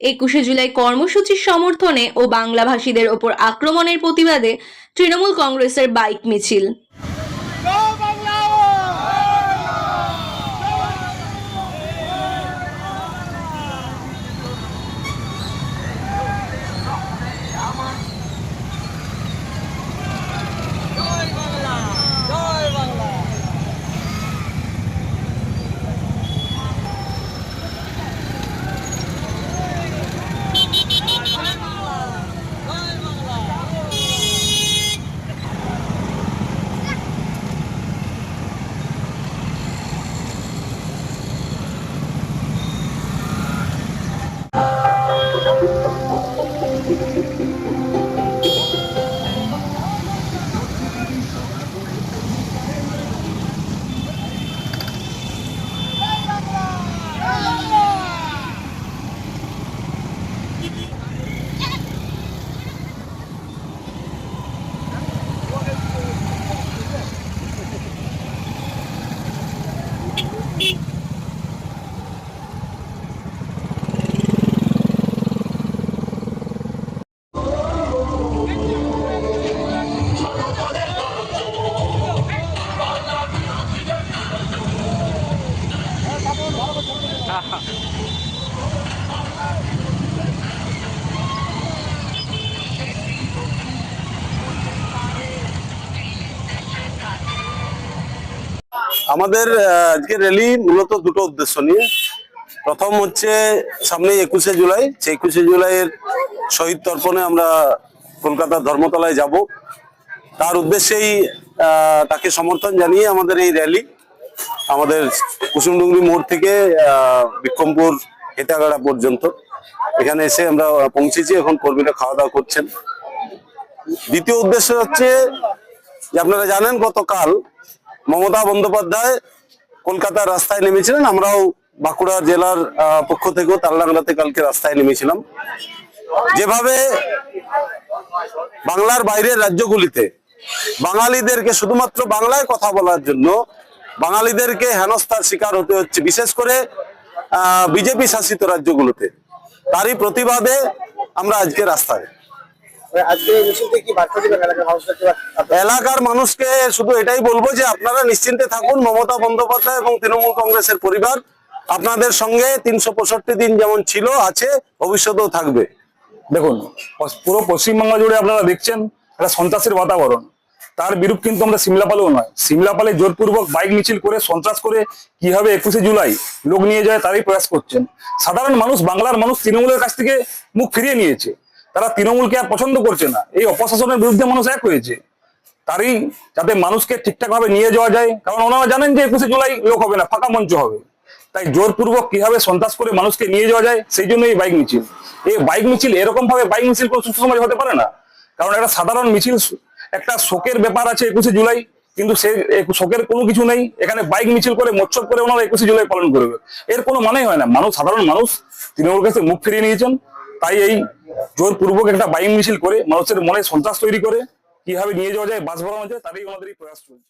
একুশে জুলাই কর্মসূচির সমর্থনে ও বাংলাভাষীদের ওপর আক্রমণের প্রতিবাদে তৃণমূল কংগ্রেসের বাইক মিছিল। আমাদের আজকে র্যালি মূলত দুটো উদ্দেশ্য নিয়ে। প্রথম হচ্ছে সামনে একুশে জুলাই। সেই একুশে জুলাইয়ের শহীদ তর্পণে আমরা কলকাতার ধর্মতলায় যাব। তার উদ্দেশ্যেই তাকে সমর্থন জানিয়ে আমাদের এই র্যালি আমাদের কুসুমডুঙ্গরি মোড় থেকে বিক্রমপুর হেতাগাড়া পর্যন্ত। এখানে এসে আমরা পৌঁছেছি, এখন কর্মীরা খাওয়া দাওয়া করছেন। দ্বিতীয় উদ্দেশ্য হচ্ছে, যে আপনারা জানেন, গতকাল মমতা বন্দ্যোপাধ্যায় কলকাতার রাস্তায় নেমেছিলেন। আমরাও বাঁকুড়া জেলার পক্ষ থেকেও তালডাংরাতে কালকে রাস্তায় নেমেছিলাম। যেভাবে বাংলার বাইরের রাজ্যগুলিতে বাঙালিদেরকে শুধুমাত্র বাংলায় কথা বলার জন্য বাঙালিদেরকে হেনস্থার শিকার হতে হচ্ছে বিশেষ করে বিজেপি শাসিত রাজ্যগুলোতে। তারই প্রতিবাদে আমরা আজকে রাস্তায়। আজকে এই মিছিলতে কি বার্তা দিবেন? এলাকার মানুষকে শুধু এটাই বলব যে আপনারা নিশ্চিন্তে থাকুন মমতা বন্দ্যোপাধ্যায় এবং তৃণমূল কংগ্রেসের পরিবার আপনাদের সঙ্গে তিনশো পঁয়ষট্টি দিন যেমন ছিল আছে ভবিষ্যতেও থাকবে। দেখুন পুরো পশ্চিমবঙ্গ জুড়ে আপনারা দেখছেন একটা সন্ত্রাসের বাতাবরণ। তার বিরূপ কিন্তু আমরা সিমলাপালেও নয়। সিমলাপালে জোরপূর্বক বাইক মিছিল করে, সন্ত্রাস করে কীভাবে একুশে জুলাই লোক নিয়ে যায় তারই প্রয়াস করছেন। সাধারণ মানুষ, বাংলার মানুষ তৃণমূলের কাছ থেকে মুখ ফিরিয়ে নিয়েছে। তারা তৃণমূলকে আর পছন্দ করছে না। এই অপশাসনের বিরুদ্ধে মানুষ এক হয়েছে। তারই যাতে মানুষকে ঠিকঠাক ভাবে নিয়ে যাওয়া যায়। কারণ ওনারা জানেন যে একুশে জুলাই লোক হবে না, ফাঁকা মঞ্চ হবে। তাই জোরপূর্বক কীভাবে সন্ত্রাস করে মানুষকে নিয়ে যাওয়া যায়, সেই জন্য এই বাইক মিছিল। এই বাইক মিছিল এরকম ভাবে বাইক মিছিল কোনো সুস্থ সমাজ হতে পারে না। কারণ একটা সাধারণ মিছিল একটা শোকের ব্যাপার আছে একুশে জুলাই, কিন্তু সে শোকের কোনো কিছু নেই। এখানে বাইক মিছিল করে মোচ্ছব করে ওনারা একুশে জুলাই পালন করবে। এর কোনো মানেই হয় না। মানুষ, সাধারণ মানুষ তৃণমূল কাছে মুখ ফিরিয়ে নিয়েছেন। তাই এই জোরপূর্বক একটা বাইক মিছিল করে মানুষের মনে সন্ত্রাস তৈরি করে, কীভাবে নিয়ে যাওয়া যায়, বাস বাড়ানো যায়, তারই ওনাদের এই প্রয়াস চলছে।